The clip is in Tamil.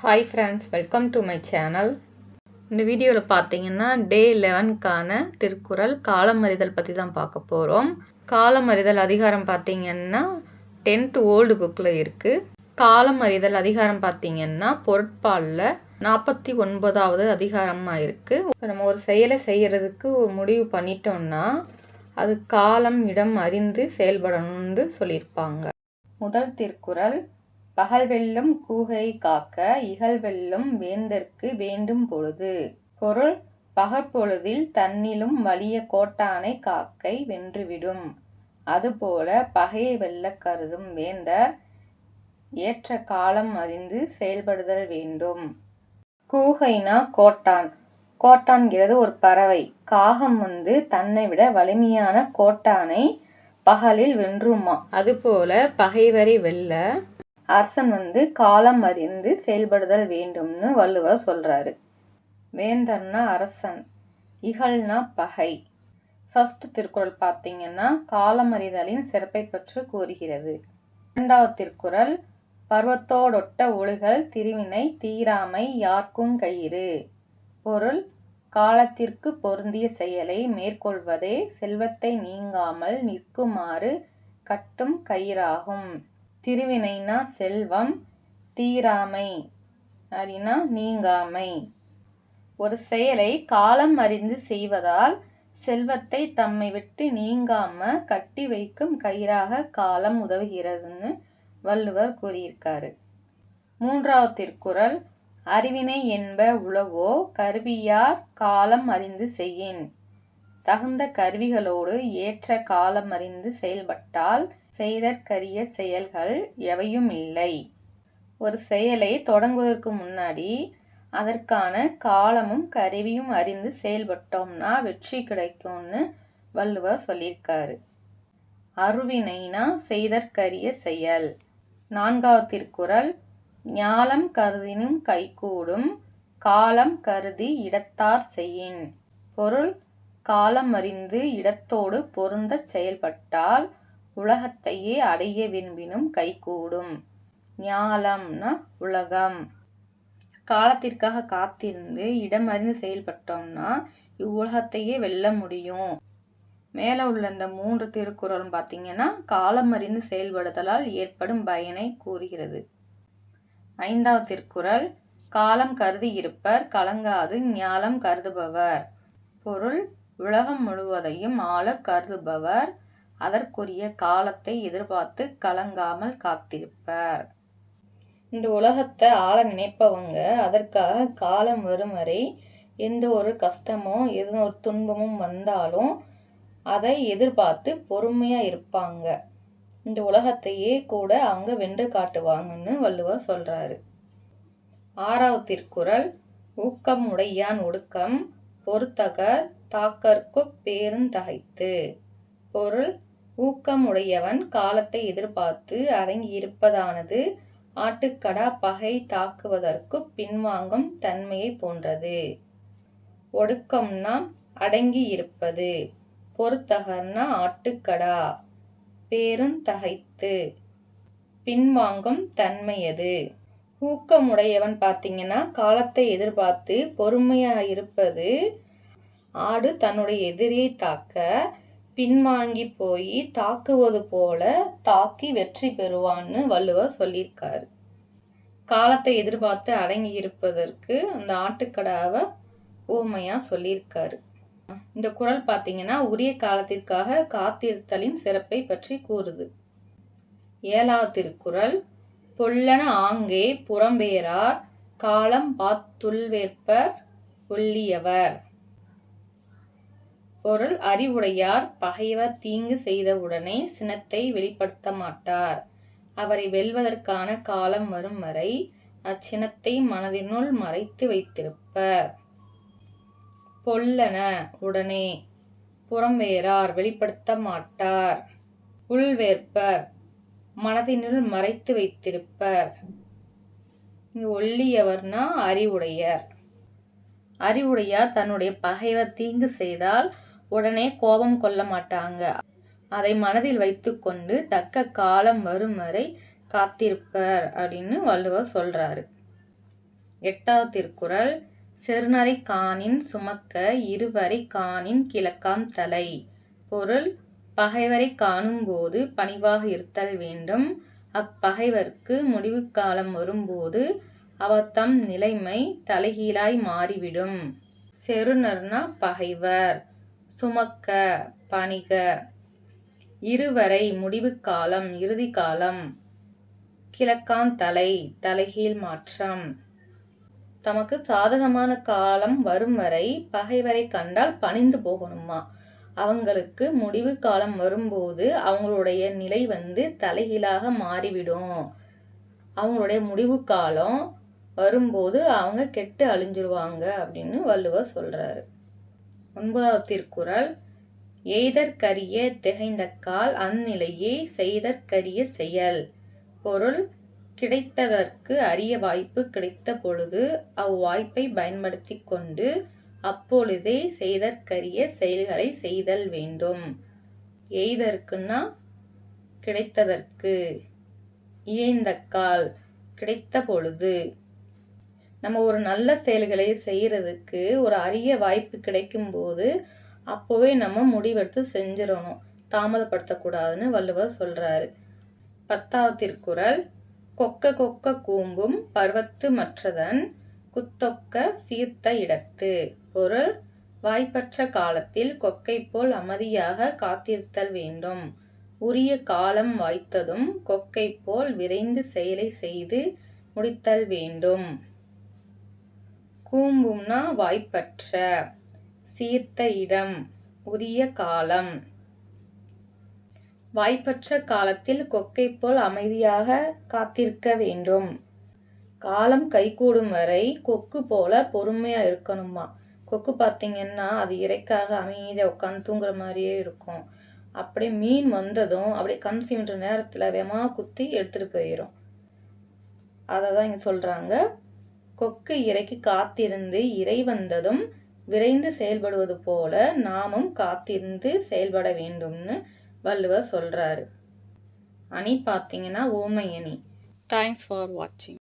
Hi friends welcome to my channel இந்த வீடியோவில் பார்த்தீங்கன்னா டே லெவன்க்கான திருக்குறள் காலமறிதல் பற்றி தான் பார்க்க போகிறோம் காலமறிதல் அதிகாரம் பார்த்தீங்கன்னா டென்த் ஓல்டு புக்கில் இருக்குது காலமறிதல் அதிகாரம் பார்த்தீங்கன்னா பொருட்பாலில் நாற்பத்தி ஒன்பதாவது அதிகாரமாக இருக்குது இப்போ நம்ம ஒரு செயலை செய்கிறதுக்கு ஒரு முடிவு பண்ணிட்டோம்னா அது காலம் இடம் அறிந்து செயல்படணும்னு சொல்லியிருப்பாங்க. முதல் திருக்குறள் பகல் வெல்லும் கூகை காக்க இகல் வெல்லும் வேந்தற்கு வேண்டும் பொழுது. பொருள் பகற்பொழுதில் தன்னிலும் வலிய கோட்டானை காக்கை வென்றுவிடும். அதுபோல பகையை வெல்ல கருதும் வேந்தர் ஏற்ற காலம் அறிந்து செயல்படுதல் வேண்டும். கூகைனா கோட்டான். கோட்டான்கிறது ஒரு பறவை. காகம் வந்து தன்னை விட வலிமையான கோட்டானை பகலில் வென்றுமா. அதுபோல பகைவரை வெல்ல அரசன் வந்து காலம் அறிந்து செயல்படுதல் வேண்டும்னு வள்ளுவர் சொல்றாரு. வேந்தர்னா அரசன் இகழ்னா பகை. ஃபர்ஸ்ட் திருக்குறள் பார்த்தீங்கன்னா காலமறிதலின் சிறப்பை பற்றி கூறுகிறது. இரண்டாவது திருக்குறள் பருவத்தோடொட்ட ஒழுகல் திருவினை தீராமை யார்க்கும் கயிறு. பொருள் காலத்திற்கு பொருந்திய செயலை மேற்கொள்வதே செல்வத்தை நீங்காமல் நிற்குமாறு கட்டும் கயிறாகும். திருவினைனா செல்வம் தீராமை அப்படின்னா நீங்காமை. ஒரு செயலை காலம் அறிந்து செய்வதால் செல்வத்தை தம்மை விட்டு நீங்காம கட்டி வைக்கும் கயிறாக காலம் உதவுகிறதுன்னு வள்ளுவர் கூறியிருக்காரு. மூன்றாவது திருக்குறள் அறிவினை என்ப உளவோ கருவியார் காலம் அறிந்து செய்யின். தகுந்த கருவிகளோடு ஏற்ற காலம் அறிந்து செயல்பட்டால் செய்தற்கரிய செயல்கள் எவையும் இல்லை. ஒரு செயலை தொடங்குவதற்கு முன்னாடி அதற்கான காலமும் கருவியும் அறிந்து செயல்பட்டோம்னா வெற்றி கிடைக்கும்னு வள்ளுவர் சொல்லியிருக்காரு. அருவினைனா செய்தற்கரிய செயல். நான்காவது திருக்குறள் ஞாலம் கருதினும் கைகூடும் காலம் கருதி இடத்தார் செய்யின். பொருள் காலம் அறிந்து இடத்தோடு பொருந்த செயல்பட்டால் உலகத்தையே அடைய விரும்பினும் கைகூடும். ஞாலம்னா உலகம். காலத்திற்காக காத்திருந்து இடம் அறிந்து செயல்பட்டோம்னா இவ்வுலகத்தையே வெல்ல முடியும். மேலே உள்ள இந்த மூன்று திருக்குறளும் பார்த்தீங்கன்னா காலம் அறிந்து செயல்படுதலால் ஏற்படும் பயனை கூறுகிறது. ஐந்தாவது திருக்குறள் காலம் கருதி இருப்பர் கலங்காது ஞாலம் கருதுபவர். பொருள் உலகம் முழுவதையும் ஆள கருதுபவர் அதற்குரிய காலத்தை எதிர்பார்த்து கலங்காமல் காத்திருப்பர். இந்த உலகத்தை ஆள நினைப்பவங்க அதற்காக காலம் வரும் வரை எந்த ஒரு கஷ்டமோ எந்த ஒரு துன்பமும் வந்தாலும் அதை எதிர்பார்த்து பொறுமையாக இருப்பாங்க. இந்த உலகத்தையே கூட அவங்க வென்று காட்டுவாங்கன்னு வள்ளுவர் சொல்கிறாரு ஆறாவது திருக்குறள் ஊக்கம் உடையான் ஒடுக்கம் பொறுத்தகர் தாக்கற்கு பேருந்தகைத்து பொருள் ஊக்கமுடையவன் காலத்தை எதிர்பார்த்து அடங்கி இருப்பதானது ஆட்டுக்கடா பகை தாக்குவதற்கு பின்வாங்கும் தன்மையை போன்றது. ஒடுக்கம்னா அடங்கி இருப்பது பொறுத்தகர்னா ஆட்டுக்கடா. பேருந்தகைத்து பின்வாங்கும் தன்மையது ஊக்கமுடையவன் பார்த்தீங்கன்னா காலத்தை எதிர்பார்த்து பொறுமையாக இருப்பது. ஆடு தன்னுடைய எதிரியை தாக்க பின்வாங்கி போய் தாக்குவது போல தாக்கி வெற்றி பெறுவான்னு வள்ளுவர் சொல்லியிருக்காரு. காலத்தை எதிர்பார்த்து அடங்கி இருப்பதற்கு அந்த ஆட்டுக்கடாவை ஊமையா சொல்லியிருக்காரு. இந்த குரல் பார்த்தீங்கன்னா உரிய காலத்திற்காக காத்திருத்தலின் சிறப்பை பற்றி கூறுது. ஏழாவது திருக்குறள் பொல்லன ஆங்கே புறம்பேரார் காலம் பாத்துள்வேற்பர் ஒல்லியவர் பொருள் அறிவுடையார் பகைவர் தீங்கு செய்தவுடனே சினத்தை வெளிப்படுத்த மாட்டார் அவரை வெல்வதற்கான காலம் வரும் வரை அச்சினத்தை மனதினுள் மறைத்து வைத்திருப்பர். பொல்லன உடனே புறம்பேறார் வெளிப்படுத்த மாட்டார் உள்வேற்பர் மனதினுள் மறைத்து வைத்திருப்பர். இங்கு ஒல்லியவர்னா அறிவுடையர். அறிவுடையார் தன்னுடைய பகைவர் தீங்கு செய்தால் உடனே கோபம் கொள்ள மாட்டாங்க. அதை மனதில் வைத்துக்கொண்டு தக்க காலம் வரும் வரை காத்திருப்பர் அப்படின்னு வள்ளுவர் சொல்றாரு. எட்டாவது திருக்குறள் செருநரை காணின் சுமக்க இருவரை காணின் கிழக்காம் தலை பொருள் பகைவரை காணும்போது பணிவாக இருத்தல் வேண்டும். அப்பகைவர்க்கு முடிவு காலம் வரும்போது அவத்தம் நிலைமை தலைகீழாய் மாறிவிடும். செருணர்னா பகைவர். சுமக்க பணிக. இருவரை முடிவு காலம் இறுதி காலம் தலைகீழ் மாற்றம். தமக்கு சாதகமான காலம் வரும் வரை பகைவரை கண்டால் பணிந்து போகணுமா? அவங்களுக்கு முடிவு காலம் வரும்போது அவங்களுடைய நிலை வந்து தலைகீழாக மாறிவிடும். அவங்களுடைய முடிவு காலம் வரும்போது அவங்க கெட்டு அழிஞ்சிருவாங்க அப்படின்னு வள்ளுவர் சொல்றாரு. ஒன்பதாவது திருக்குறள் எய்தற்கரிய திகைந்தக்கால் அந்நிலையே செய்தற்கரிய செயல் பொருள் கிடைத்ததற்கு அரிய வாய்ப்பு கிடைத்த பொழுது அவ்வாய்ப்பை பயன்படுத்தி கொண்டு அப்பொழுதே செய்தற்கரிய செயல்களை செய்தல் வேண்டும். எய்தற்குன்னா கிடைத்ததற்கு. இயைந்தக்கால் கிடைத்த பொழுது நம்ம ஒரு நல்ல செயல்களை செய்கிறதுக்கு ஒரு அரிய வாய்ப்பு கிடைக்கும் போது அப்போவே நம்ம முடிவெடுத்து செஞ்சிடணும். தாமதப்படுத்தக்கூடாதுன்னு வள்ளுவர் சொல்கிறாரு பத்தாவது திருக்குறள் கொக்க கொக்க கூம்பும் பருவத்து மற்றதன் குத்தொக்க சீர்த்த இடத்து. பொருள் வாய்ப்பற்ற காலத்தில் கொக்கை போல் அமைதியாக காத்திருத்தல் வேண்டும். உரிய காலம் வாய்த்ததும் கொக்கை போல் விரைந்து செயலை செய்து முடித்தல் வேண்டும். கூம்பும்னா வாய்ப்பற்ற சீர்த்த இடம் உரிய காலம். வாய்ப்பற்ற காலத்தில் கொக்கை போல் அமைதியாக காத்திருக்க வேண்டும். காலம் கைகூடும் வரை கொக்கு போல பொறுமையா இருக்கணுமா? கொக்கு பார்த்தீங்கன்னா அது இறைக்காக அமைதியாக உட்காந்து தூங்குற மாதிரியே இருக்கும். அப்படியே மீன் வந்ததும் அப்படியே கண் சிமின்ற நேரத்தில் வேமா குத்தி எடுத்துட்டு போயிடும் அதை தான் இங்கே சொல்கிறாங்க கொக்கு இறைக்கு காத்திருந்து இறை வந்ததும் விரைந்து செயல்படுவது போல நாமும் காத்திருந்து செயல்பட வேண்டும்னு வள்ளுவர் சொல்றாரு. அணி பார்த்தீங்கன்னா ஓமை அணி தேங்க்ஸ் ஃபார் வாட்சிங்